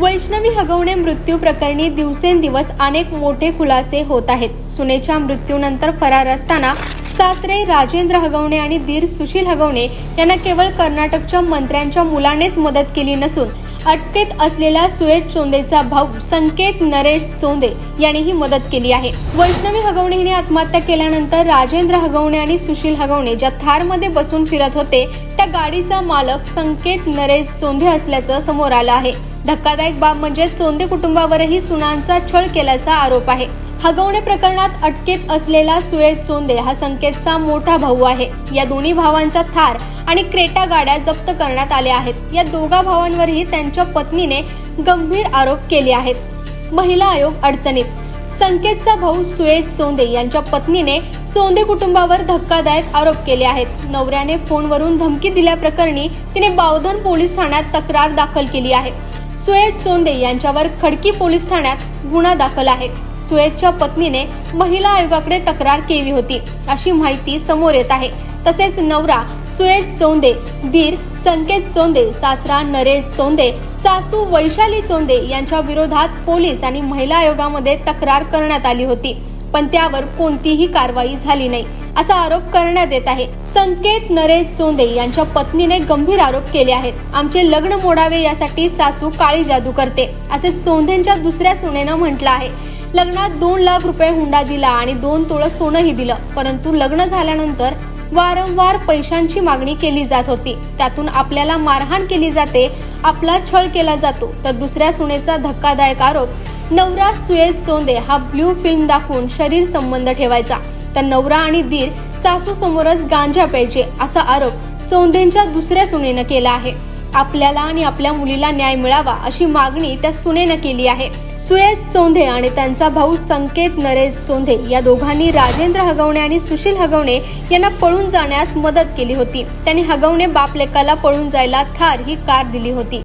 वैष्णवी हगवणे मृत्यू प्रकरणी दिवसेंदिवस अनेक मोठे खुलासे होत आहेत. सुनेच्या मृत्यूनंतर फरार असताना सासरे राजेंद्र हगवणे आणि दीर सुशील हगवणे यांना केवळ कर्नाटकच्या मंत्र्यांच्या मुलानेच मदत केली नसून अटकेत असलेला सुयश चोंदेचा भाऊ संकेत नरेश चोंदे यांनीही मदत केली आहे. वैष्णवी हगवणे हिने आत्महत्या केल्यानंतर राजेंद्र हगवणे आणि सुशील हगवणे ज्या थारमध्ये बसून फिरत होते त्या गाडीचा मालक संकेत नरेश चोंदे असल्याचं समोर आलं आहे. धक्कादायक बाब म्हणजे चोंदे कुटुंबावरही सुनांचा छळ केल्याचा आरोप आहे. हगवणे प्रकरणात अटकेत असलेला सुयश चोंदे हा संकेतचा मोठा भाऊ आहे. या दोन्ही भावांच्या थार आणि क्रेटा गाड्या जप्त करण्यात आल्या आहेत. या दोघा भावांवरही त्यांच्या पत्नीने गंभीर आरोप केले आहेत. महिला आयोग अडचणीत. संकेतचा भाऊ सुएज चोंदे यांच्या पत्नीने चोंदे कुटुंबावर धक्कादायक आरोप केले आहेत. नवऱ्याने फोनवरून धमकी दिल्याप्रकरणी तिने बावधन पोलीस ठाण्यात तक्रार दाखल केली आहे. सुएज चोंदे यांच्यावर खडकी पोलीस ठाण्यात गुन्हा दाखल आहे. सुएजच्या पत्नीने महिला आयोगाकडे तक्रार केली होती. अशी माहिती समोर येत आहे. तसेच नवरा सुएज चोंदे दीर संकेत चोंदे सासरा नरेश चोंदे सासू वैशाली चोंदे यांच्या विरोधात पोलीस आणि महिला आयोगामध्ये तक्रार करण्यात आली होती. पण त्यावर कोणतीही कारवाई झाली नाही असा आरोप करण्यात येत आहे. संकेत नरेश चोंदे यांच्या पत्नीने गंभीर आरोप केले आहेत. आमचे लग्न मोडावे यासाठी सासू काळी जादू करते असे चोंदेंच्या दुसऱ्या सुनेनं म्हटलं आहे. लग्नात दोन लाख रुपये हुंडा दिला आणि दोन तोळं सोनंही दिलं परंतु लग्न झाल्यानंतर वारंवार पैशांची मागणी केली जात होती. त्यातून आपल्याला मारहाण केली जाते आपला छळ केला जातो तर दुसऱ्या सुनेचा धक्कादायक आरोप नवरा सुएज चोंदे हा ब्ल्यू फिल्म दाखवून शरीर संबंध ठेवायचा. तर नवरा आणि दीर सासू समोरच गांजा प्यायचे असा आरोप चोंदेंच्या दुसऱ्या सुनेनं केला आहे. आपल्याला आणि आपल्या मुलीला न्याय मिळावा अशी मागणी त्या सुनेनं केली आहे. सुएज चोंधे आणि त्यांचा भाऊ संकेत नरेश चोंधे या दोघांनी राजेंद्र हगवणे आणि सुशील हगवणे यांना पळून जाण्यास मदत केली होती. त्यांनी हगवणे बापलेकाला पळून जायला थार ही कार दिली होती.